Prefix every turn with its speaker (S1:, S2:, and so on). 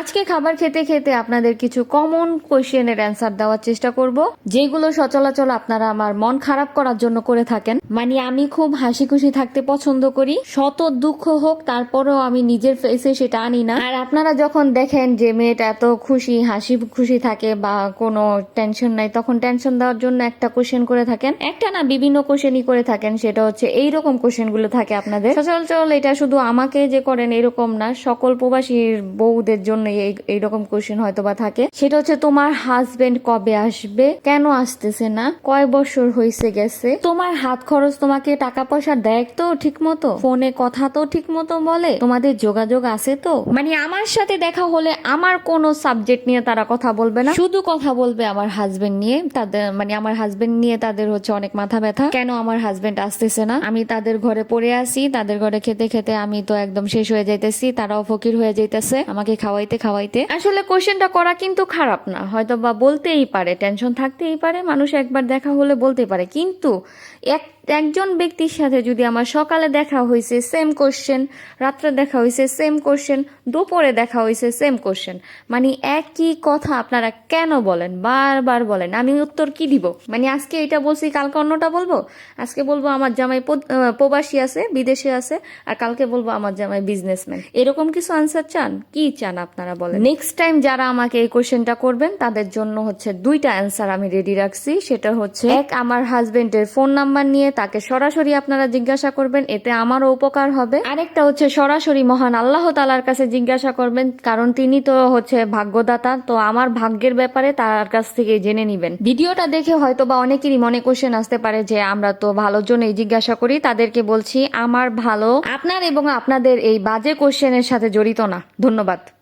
S1: আজকে খাবার খেতে খেতে আপনাদের কিছু কমন কোয়েশ্চেনের অ্যান্সার দেওয়ার চেষ্টা করব, যেগুলো সচলাচল আপনারা আমার মন খারাপ করার জন্য করে থাকেন। মানে আমি খুব হাসি খুশি থাকতে পছন্দ করি, শত দুঃখ হোক, তারপরেও আমি নিজের ফেসে সেটা আনি না। আর আপনারা যখন দেখেন যে মেয়েটা এত খুশি হাসি খুশি থাকে বা কোনো টেনশন নাই, তখন টেনশন দেওয়ার জন্য একটা কোশ্চেন করে থাকেন। একটা না বিভিন্ন কোশ্চেনই করে থাকেন, সেটা হচ্ছে এইরকম কোশ্চেনগুলো থাকে আপনাদের। সচলাচল এটা শুধু আমাকে যে করেন এরকম না, সকল প্রবাসীর বউদের জন্য এইরকম কোশ্চেন হয়তো বা থাকে। সেটা হচ্ছে তোমার হাজবেন্ড কবে আসবে? কেন আসতেছে না? কয় বছর হয়েছে গেছে? তোমার হাত খরচ তোমাকে টাকা পয়সা দেয় তো ঠিক মতো ফোনে কথা তো ঠিক মতো বলে? তোমাদের যোগাযোগ আছে তো? মানে আমার সাথে দেখা হলে আমার কোনো সাবজেক্ট নিয়ে তারা কথা বলবে না। শুধু কথা বলবে আমার হাজবেন্ড নিয়ে। তাদের মানে আমার হাজবেন্ড নিয়ে তাদের হচ্ছে অনেক মাথা ব্যথা। কেন আমার হাজবেন্ড আসতেছে না? আমি তাদের ঘরে পড়ে আসি তাদের ঘরে খেতে খেতে আমি তো একদম শেষ হয়ে যাইতেছি। তারাও ফকির হয়ে যাইতেছে। আমাকে খাওয়াইতে খাওয়াইতে আসলে কোশ্চেনটা করা কিন্তু খারাপ না। হয়তো বা বলতেই পারে টেনশন থাকতেই পারে, মানুষ একবার দেখা হলে বলতেই পারে। কিন্তু এক, একজন ব্যক্তির সাথে যদি আমার সকালে দেখা হয়েছে সেম কোশ্চেন রাত্রে দেখা হয়েছে সেম কোশ্চেন দুপুরে দেখা হয়েছে সেম কোশ্চেন মানে একই কথা আপনারা কেন বলেন? বারবার বলেন। আমি উত্তর কি দিব? মানে আজকে এটা বলছি, কালকে অন্যটা বলব? আজকে বলব আমার জামাই প্রবাসী আছে, বিদেশে আছে, আর কালকে বলব আমার জামাই বিজনেসম্যান এরকম কিছু আনসার চান? কি চান আপনারা? বলেন। নেক্সট টাইম যারা আমাকে এই কোশ্চেনটা করবেন, তাদের জন্য হচ্ছে দুইটা অ্যান্সার আমি রেডি রাখছি। সেটা হচ্ছে, এক, আমার হাজবেন্ডের ফোন নাম্বার নিয়ে তাকে সরাসরি আপনারা জিজ্ঞাসা করবেন, এতে আমারও উপকার হবে। আরেকটা হচ্ছে, সরাসরি মহান আল্লাহ তালার কাছে জিজ্ঞাসা করবেন, কারণ তিনি তো হচ্ছে ভাগ্যদাতা, তো আমার ভাগ্যের ব্যাপারে তার কাছ থেকে জেনে নিবেন। ভিডিওটা দেখে হয়তো বা অনেকেরই মনে কোশ্চেন আসতে পারে যে, আমরা তো ভালোর জন্যই জিজ্ঞাসা করি, তাদেরকে বলছি, আমার ভালো, আপনার এবং আপনাদের এই বাজে কোশ্চেনের সাথে জড়িত না। ধন্যবাদ।